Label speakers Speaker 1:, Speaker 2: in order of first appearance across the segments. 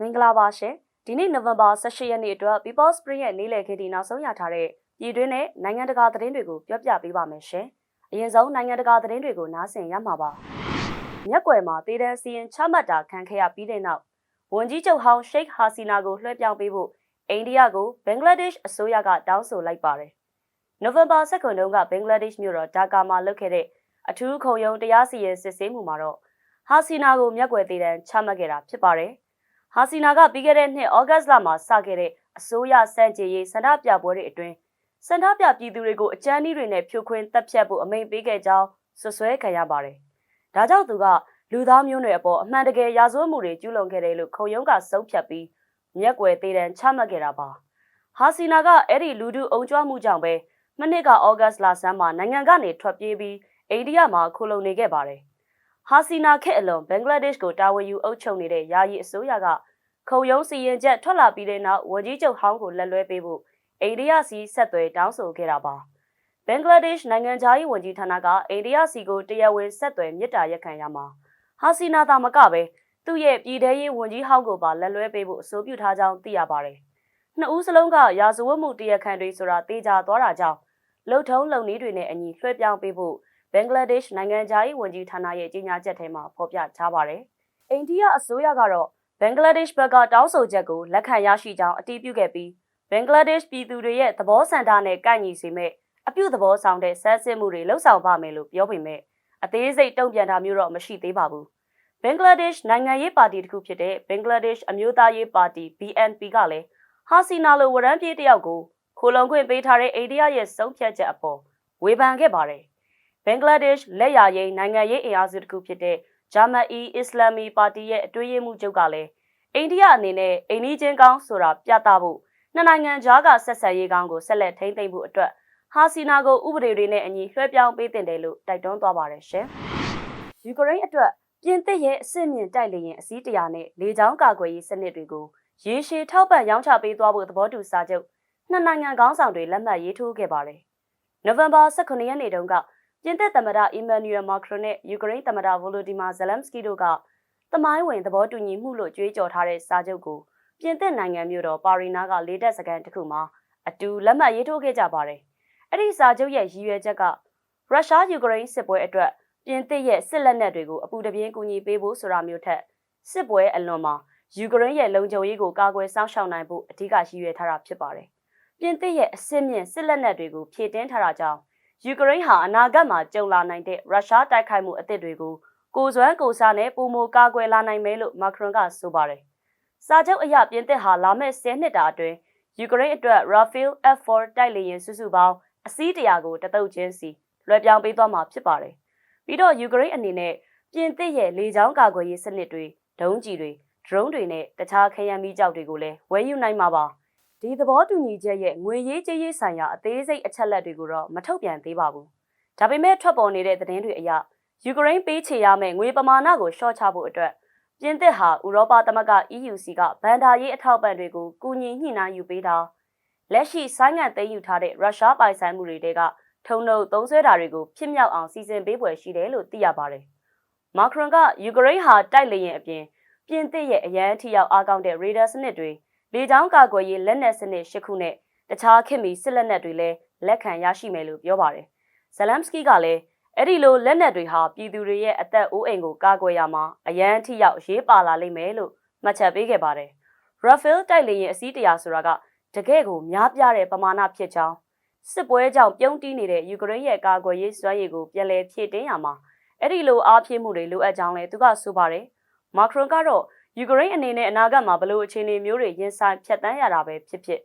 Speaker 1: မင်္ဂလာပါရှင်ဒီနေ့နိုဝင်ဘာ18ရက်နေ့အတွက် People Spring ရဲ့နေ့လည်ခင်းဒီနောက်ဆုံးရထားတဲ့ပြည်တွင်းနဲ့နိုင်ငံတကာသတင်းတွေကိုပြောပြပေးပါမယ်ရှင်အရင်ဆုံးနိုင်ငံတကာသတင်းတွေကိုနားဆင်ရမှာပါမြက်ကွယ်မှာတည်တံစီရင်ချမှတ်တာခံခဲ့ရပြီးတဲ့နောက်ဝန်ကြီးချုပ်ဟောင်းရှိတ်ဟာစီနာကိုလွှဲပြောင်းပေးဖို့အိန္ဒိယကိုဘင်္ဂလားဒေ့ရှ်အစိုးရကတောင်းဆိုလိုက်ပါတယ်နိုဝင်ဘာ2ရက်တုန်းကဘင်္ဂလားဒေ့ရှ်မြို့တော်ဒါကာမှာလုပ်ခဲ့တဲ့အထူးခုံရုံးတရားစီရင်စစ်ဆေးမှုမှာတော့ဟာစီနာကိုမျက်ကွယ်သေးတမ်းချမှတ်ခဲ့တာဖြစ်ပါတယ်။ ဟာစီနာကပြီးခဲ့တဲ့နှစ်ဩဂတ်လမှာစခဲ့တဲ့အစိုးရစံကြေးရေးစန္ဒပြပွဲတွေအတွင်းစန္ဒပြပြည်သူတွေကိုအကြမ်းနည်းတွေနဲ့ဖြိုခွင်းတပ်ဖြတ်ဖို့အမိန့်ပေးခဲ့ကြောင်းဆွဆွဲခံရပါတယ်။ဒါကြောင့်သူကလူသားမျိုးနွယ်အပေါ်အမှန်တကယ်ရာဇဝတ်မှုတွေကျူးလွန်ခဲ့တယ်လို့ခုံရုံးကစုံဖြတ်ပြီးမျက်ကွယ်သေးတမ်းချမှတ်ခဲ့တာပါ။ဟာစီနာကအဲ့ဒီလူထုအုံကြွမှုကြောင့်ပဲမနစ်ကဩဂတ်လဆန်းမှာနိုင်ငံကနေထွက်ပြေးပြီးအိန္ဒိယမှာခိုလုံနေခဲ့ပါတယ်။ ဟာစီနာခေတ်အလွန်ဘင်္ဂလားဒေ့ရှ်ကိုတာဝန်ယူအုပ်ချုပ်နေတဲ့ယာယီအစိုးရကခုံရုံးစီရင်ချက်ထွက်လာပြီးတဲ့နောက်ဝန်ကြီးချုပ်ဟောင်းကိုလက်လွဲပေးဖို့အိန္ဒိယစီဆက်သွယ်တောင်းဆိုခဲ့တာပါ။ဘင်္ဂလားဒေ့ရှ်နိုင်ငံသားရေးဝန်ကြီးဌာနကအိန္ဒိယစီကိုတရားဝင်ဆက်သွယ်မြစ်တာရက်ခံရမှာဟာစီနာသာမကပဲသူ့ရဲ့ပြည်ထရေးဝန်ကြီးဟောင်းကိုပါလက်လွဲပေးဖို့အဆိုပြုထားကြောင်းသိရပါတယ်။နှစ်ဦးစလုံးကရာဇဝတ်မှုတရားခံတွေဆိုတာတေချာသွားတာကြောင့်လုံထုံးလုံနည်းတွေနဲ့အညီလွှဲပြောင်းပေးဖို့ ဘင်္ဂလားဒေ့ရှ်နိုင်ငံသားရေးဝန်ကြီးဌာနရဲ့ကြေညာချက်ထဲမှာဖော်ပြထားပါတယ်။အိန္ဒိယအစိုးရကတော့ဘင်္ဂလားဒေ့ရှ်ဘက်ကတောင်းဆိုချက်ကိုလက်ခံရရှိကြောင်းအတည်ပြုခဲ့ပြီးဘင်္ဂလားဒေ့ရှ်ပြည်သူတွေရဲ့သဘောဆန္ဒနဲ့ကိုက်ညီစေမဲ့အပြုသဘောဆောင်တဲ့ဆက်စစ်မှုတွေလှုပ်ဆောင်ပါမယ်လို့ပြောပေမဲ့အသေးစိတ်တုံ့ပြန်တာမျိုးတော့မရှိသေးပါဘူး။ဘင်္ဂလားဒေ့ရှ်နိုင်ငံရေးပါတီတစ်ခုဖြစ်တဲ့ဘင်္ဂလားဒေ့ရှ်အမျိုးသားရေးပါတီ BNP ကလည်းဟာစီနာလိုဝရမ်းပြေးတယောက်ကိုခိုလုံခွင့်ပေးထားတဲ့အိန္ဒိယရဲ့စုံဖြတ်ချက်အပေါ်ဝေဖန်ခဲ့ပါတယ်။ ဘင်္ဂလားဒေ့ရှ်လက်ရရေးနိုင်ငံရေးအင်အားစုတစ်ခုဖြစ်တဲ့ဂျာမန်အီအစ္စလာမီပါတီရဲ့အတွင်းရေးမှူးချုပ်ကလည်းအိန္ဒိယအနေနဲ့အိန္ဒိချင်းကောင်းဆိုတာပြသဖို့နှစ်နိုင်ငံကြားကဆက်ဆံရေးကောင်းကိုဆက်လက်ထိန်းသိမ်းဖို့အတွက်ဟာစီနာကိုဥပဒေတွေနဲ့အညီလွှဲပြောင်းပေးတင်တယ်လို့တိုက်တွန်းသွားပါတယ်ရှင်။ယူကရိန်းအတွက်ပြင်သစ်ရဲ့အစစ်မြင့်တိုက်လေရင်အစည်းတရာနဲ့လေကြောင်းကာကွယ်ရေးစနစ်တွေကိုရေရှည်ထောက်ပံ့ရောင်းချပေးသွားဖို့သဘောတူစာချုပ်နှစ်နိုင်ငံခေါင်းဆောင်တွေလက်မှတ်ရေးထိုးခဲ့ပါတယ်။နိုဝင်ဘာ18ရက်နေ့တုန်းက ပြင်သစ်သမ္မတအီမန်နျူရယ်မာခရွန်နဲ့ယူကရိန်းသမ္မတဗိုလိုဒီမာဇလမ်စကီတို့ကသမိုင်းဝင်သဘောတူညီမှုလို့ကြွေးကြော်ထားတဲ့စာချုပ်ကိုပြင်သစ်နိုင်ငံမြို့တော်ပါရီနာကလေတပ်စခန်းတစ်ခုမှာအတူလက်မှတ်ရေးထိုးခဲ့ကြပါတယ်။အဲ့ဒီစာချုပ်ရဲ့ရည်ရွယ်ချက်ကရုရှားယူကရိန်းစစ်ပွဲအတွက်ပြင်သစ်ရဲ့စစ်လက်နက်တွေကိုအပူတပြင်းကူညီပေးဖို့ဆိုတာမျိုးထက်စစ်ပွဲအလွန်မှာယူကရိန်းရဲ့လုံခြုံရေးကိုကာကွယ်စောင့်ရှောက်နိုင်ဖို့အဓိကရည်ရွယ်ထားတာဖြစ်ပါတယ်။ပြင်သစ်ရဲ့အစစ်မြင့်စစ်လက်နက်တွေကိုဖြည့်တင်းထားတာကြောင့် ယူကရိန်းဟာအနာဂတ်မှာကြုံလာနိုင်တဲ့ရုရှားတိုက်ခိုက်မှုအသစ်တွေကိုကိုစွမ်းကိုစားနဲ့ပုံမကာကွယ်လာနိုင်မယ်လို့မာခရွန်ကဆိုပါတယ်။စာချုပ်အရပြင်သစ်ဟာလာမယ့်10နှစ်တာအတွင်းယူကရိန်းအတွက် Rafale F4 တိုက်လေယာဉ်စုစုပေါင်းအစီးတရာကိုတတုပ်ချင်းစီလွှဲပြောင်းပေးသွားမှာဖြစ်ပါတယ်။ပြီးတော့ယူကရိန်းအနေနဲ့ပြင်သစ်ရဲ့လေကြောင်းကာကွယ်ရေးစနစ်တွေဒုံးကျည်တွေဒရုန်းတွေနဲ့တခြားခရမ်းမီးကြောက်တွေကိုလည်းဝယ်ယူနိုင်မှာပါ။ ဒီသဘောတူညီချက်ရဲ့ငွေရေးကြေးရေးဆိုင်ရာအသေးစိတ်အချက်လက်တွေကိုတော့မထုတ်ပြန်သေးပါဘူး။ဒါပေမဲ့ထွက်ပေါ်နေတဲ့သတင်းတွေအရယူကရိန်းပေးချေရမယ့်ငွေပမာဏကိုရှော့ချဖို့အတွက်ပြင်သစ်ဟာဥရောပသမဂ္ဂ EUC ကဗန်ဒါရေးအထောက်ပံ့တွေကိုကူညီညှိနှိုင်းယူပေးတာလက်ရှိဆိုင်းငံ့သိမ်းယူထားတဲ့ရုရှားပိုင်ဆိုင်မှုတွေတဲကထုံနှုတ်သုံးဆွဲတာတွေကိုဖြစ်မြောက်အောင်စီစဉ်ပေးဖွယ်ရှိတယ်လို့သိရပါတယ်။မာခရွန်ကယူကရိန်းဟာတိုက်လေရင်အပြင်ပြင်သစ်ရဲ့အရန်အထိရောက်အားကောင်းတဲ့ရေဒါစနစ်တွေ လေကြောင်းကာကွယ်ရေးလက်နက်စနစ်၈ခုနဲ့တခြားခင်မီစစ်လက်နက်တွေလည်းလက်ခံရရှိမယ်လို့ပြောပါတယ်။ဇလမ်စကီကလည်းအဲ့ဒီလိုလက်နက်တွေဟာပြည်သူတွေရဲ့အသက်အိုးအိမ်ကိုကာကွယ်ရမှာအရန်အထိရောက်ရေးပါလာလိမ့်မယ်လို့မှတ်ချက်ပေးခဲ့ပါတယ်။ Rafael တိုက်လေရင်အစည်းတရာဆိုတာကတကယ့်ကိုများပြားတဲ့ပမာဏဖြစ်ကြောင်းစစ်ပွဲကြောင့်ပြုံးတီးနေတဲ့ယူကရိန်းရဲ့ကာကွယ်ရေးစွမ်းရည်ကိုပြန်လည်ဖြည့်တင်းရမှာအဲ့ဒီလိုအားဖြည့်မှုတွေလိုအပ်ကြောင်းလည်းသူကဆိုပါတယ်။မာခရွန်ကတော့ ယူကရိန်းအနေနဲ့အနာဂတ်မှာဘလို့အခြေအနေမျိုးတွေရင်ဆိုင်ဖြတ်တန်းရတာပဲဖြစ်ဖြစ်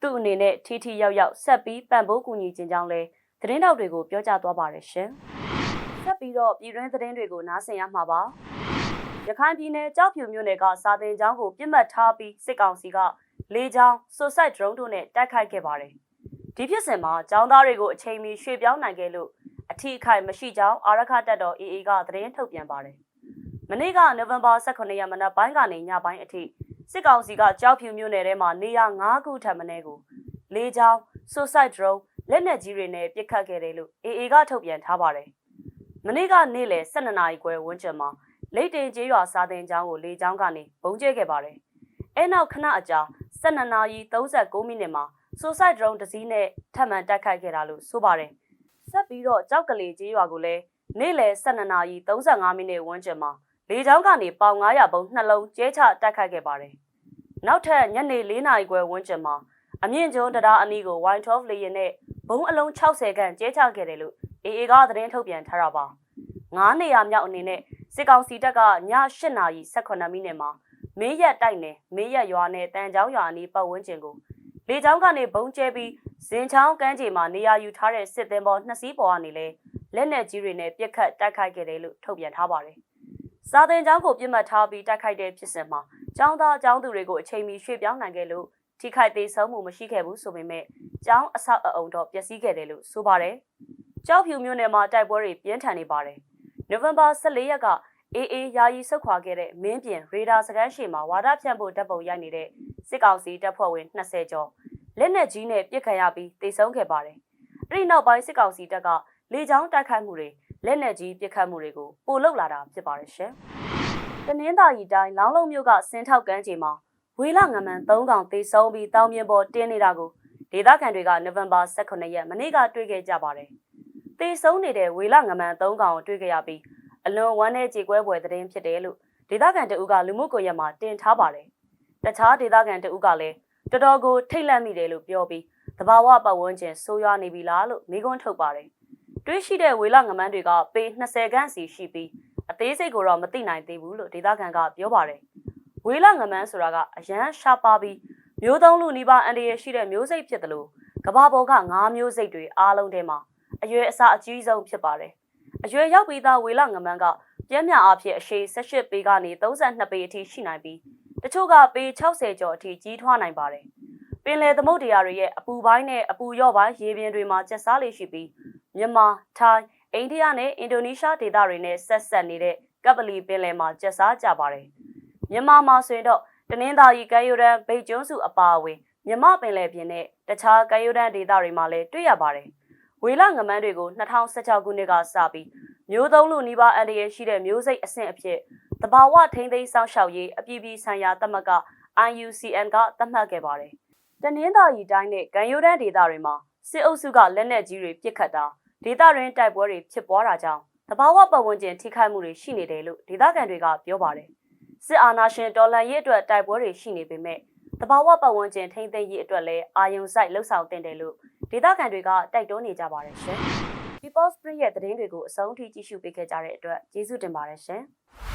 Speaker 1: သူ့အနေနဲ့ထီထီရောက်ရောက်ဆက်ပြီးပံ့ပိုးကူညီခြင်းကြောင်းလဲသတင်းတောက်တွေကိုပြောကြားသွားပါတယ်ရှင်။ဆက်ပြီးတော့ပြည်တွင်းသတင်းတွေကိုနားဆင်ရမှာပါ။ရခိုင်ပြည်နယ်ကြောက်ဖြူမြို့နယ်ကစာတင်ကျောင်းကိုပြစ်မှတ်ထားပြီးစစ်ကောင်စီကလေကြောင်း suicide drone တို့နဲ့တိုက်ခိုက်ခဲ့ပါတယ်။ဒီဖြစ်စဉ်မှာကျောင်းသားတွေကိုအချိန်မီရွှေ့ပြောင်းနိုင်ခဲ့လို့အထီးအခိုက်မရှိကြောင်းအာရခတက်တော် AA ကသတင်းထုတ်ပြန်ပါတယ်။ မနေ့ကနိုဝင်ဘာ18ရက်မနက်ပိုင်းကနေညပိုင်းအထိစစ်ကောင်စီကကြောက်ဖြူမြို့နယ်ထဲမှာနေရ9ခုထပ်မင်းကိုလေကြောင်း suicide drone လက်နက်ကြီးတွေနဲ့ပစ်ခတ်ခဲ့တယ်လို့ AA ကထုတ်ပြန်ထားပါတယ်။မနေ့ကနေ့လယ်12နာရီခွဲဝန်းကျင်မှာလိတ်တင်ကျေးရွာစာတင်ကျောင်းကိုလေကျောင်းကနေဘုံကျဲခဲ့ပါတယ်အဲနောက်ခဏအကြာ12နာရီ39မိနစ်မှာ suicide drone တစ်စီးနဲ့ထပ်မံတိုက်ခိုက်ခဲ့တာလို့ဆိုပါတယ်။ဆက်ပြီးတော့ကြောက်ကလေးကျေးရွာကိုလည်းနေ့လယ်12နာရီ35မိနစ်ဝန်းကျင်မှာ လေကြောင်းကနေပေါင်900ပုံနှလုံးကျဲချတိုက်ခိုက်ခဲ့ပါတယ်။နောက်ထပ်ညနေ4နာရီခွဲဝန်းကျင်မှာအမြင့်ကျွန်းတရားအနီးကို Y12 လေယာဉ်နဲ့ဘုံအလုံး60ခန့်ကျဲချခဲ့တယ်လို့ AA ကသတင်းထုတ်ပြန်ထားတာပါ။9နေရာမြောက်အနေနဲ့စစ်ကောင်စီတပ်ကည8နာရီ18မိနစ်မှာမင်းရက်တိုက်နယ်မင်းရက်ရွာနဲ့တန်ချောင်းရွာအနီးပတ်ဝန်းကျင်ကိုလေကြောင်းကနေဘုံကျဲပြီးဇင်ချောင်းကမ်းခြေမှာနေရာယူထားတဲ့စစ်သင်္ဘောနှစ်စီးပေါ်ကနေလဲလက်နက်ကြီးတွေနဲ့ပြစ်ခတ်တိုက်ခိုက်ခဲ့တယ်လို့ထုတ်ပြန်ထားပါတယ်။ စာသင်ကျောင်းကိုပြစ်မှတ်ထားပြီးတိုက်ခိုက်တဲ့ဖြစ်စဉ်မှာကျောင်းသားကျောင်းသူတွေကိုအချိန်မီရွှေ့ပြောင်းနိုင်ခဲ့လို့ထိခိုက်သေးဆုံးမှုမရှိခဲ့ဘူးဆိုပေမဲ့ကျောင်းအဆောက်အအုံတော့ပျက်စီးခဲ့တယ်လို့ဆိုပါတယ်။ကျောက်ဖြူမြို့နယ်မှာတိုက်ပွဲတွေပြင်းထန်နေပါတယ်။နိုဝင်ဘာ14ရက်ကအေးအေးယာယီဆုတ်ခွာခဲ့တဲ့မင်းပြင်ရေဒါစကန်ရှေမှာဝါဒဖြန့်ဖို့တပ်ပုံရိုက်နေတဲ့စစ်ကောင်စီတပ်ဖွဲ့ဝင်20ကျော်လက်နက်ကြီးနဲ့ပစ်ခတ်ရပြီးတိတ်ဆုံးခဲ့ပါတယ်။အဲ့ဒီနောက်ပိုင်းစစ်ကောင်စီတပ်ကလေကြောင်းတိုက်ခိုက်မှုတွေ လက်နက်ကြီးပစ်ခတ်မှုတွေကိုပိုလုလာတာဖြစ်ပါတယ်ရှင်။တနင်္သာရီတိုင်းလောင်းလုံးမြို့ကစင်းထောက်ကမ်းခြေမှာဝေလငမန်၃កောင်တိတ်ဆုံးပြီးတောင်မြင်ပေါ်တင်းနေတာကိုဒေသခံတွေကနိုဝင်ဘာ18ရက်မနေ့ကတွေ့ခဲ့ကြပါတယ်။တိတ်ဆုံးနေတဲ့ဝေလငမန်၃កောင်ကိုတွေ့ခဲ့ရပြီးအလွန်ဝမ်းနည်းကြေကွဲပွဲသတင်းဖြစ်တယ်လို့ဒေသခံတအုပ်ကလူမှုကွန်ရက်မှာတင်ထားပါတယ်။တခြားဒေသခံတအုပ်ကလည်းတော်တော်ကိုထိတ်လန့်မိတယ်လို့ပြောပြီးတဘာဝပတ်ဝန်းကျင်ဆိုးရွားနေပြီလားလို့မိကွန်းထုတ်ပါတယ်။ တွေးရှိတဲ့ဝေလငမန်းတွေကပေ20ခန့်စီရှိပြီးအသေးစိတ်ကိုတော့မသိနိုင်သေးဘူးလို့ဒေသခံကပြောပါတယ်။ဝေလငမန်းဆိုတာကအရန်ရှားပါပြီးမျိုးသုံးလူနီးပါးအန်ဒီရရှိတဲ့မျိုးစိတ်ဖြစ်တယ်လို့ကဘာပေါ်က၅မျိုးစိတ်တွေအားလုံးထဲမှာအရွယ်အစားအကြီးဆုံးဖြစ်ပါတယ်။အရွယ်ရောက်ပြီးသားဝေလငမန်းကပြင်းမြအားဖြင့်အရှိ18ပေကနေ32ပေအထိရှိနိုင်ပြီးတချို့ကပေ60ကျော်အထိကြီးထွားနိုင်ပါတယ်။ပင်လယ်သမုဒ္ဒရာတွေရဲ့အပူပိုင်းနဲ့အပူရော့ပိုင်းရေပြင်တွေမှာကျက်စားလေးရှိပြီး မြန်မာ၊ထိုင်း၊အိန္ဒိယနဲ့အင်ဒိုနီးရှားဒေသတွေနဲ့ဆက်ဆက်နေတဲ့ကပလီပင်လယ်မှာကျက်စားကြပါတယ်။မြန်မာမှာဆိုရင်တော့တနင်္သာရီကမ်းရိုးတန်းဗိတ်ကျွန်းစုအပါအဝင်မြမပင်လယ်ပြင်နဲ့တခြားကမ်းရိုးတန်းဒေသတွေမှာလည်းတွေ့ရပါတယ်။ဝေလငမန်းတွေကို2016ခုနှစ်ကစပြီးမျိုးသုံးလူနီးပါးအန္တရာယ်ရှိတဲ့မျိုးစိတ်အဆင့်အဖြစ်တဘာဝထိန်းသိမ်းစောင့်ရှောက်ရေးအပြည်ပြည်ဆိုင်ရာသမဂ္ဂ IUCN ကသတ်မှတ်ခဲ့ပါတယ်။တနင်္သာရီတိုင်းနဲ့ကံရိုးတန်းဒေသတွေမှာစစ်အုပ်စုကလက်နက်ကြီးတွေပစ်ခတ်တာ ဒေသတွင်းတိုက်ပွဲတွေဖြစ်ပွားတာကြောင့်တဘာဝပတ်ဝန်းကျင်ထိခိုက်မှုတွေရှိနေတယ်လို့ဒေသခံတွေကပြောပါတယ်။စစ်အာဏာရှင်တော်လှန်ရေးအတွက်တိုက်ပွဲတွေရှိနေပေမဲ့တဘာဝပတ်ဝန်းကျင်ထိန်းသိမ်းရေးအတွက်လည်းအာရုံစိုက်လှုပ်ဆောင်တင်တယ်လို့ဒေသခံတွေကတိုက်တွန်းနေကြပါတယ်ရှင်။ People Spring ရဲ့သတင်းတွေကိုအဆုံးထိကြည့်ရှုပေးခဲ့ကြတဲ့အတွက်ကျေးဇူးတင်ပါတယ်ရှင်။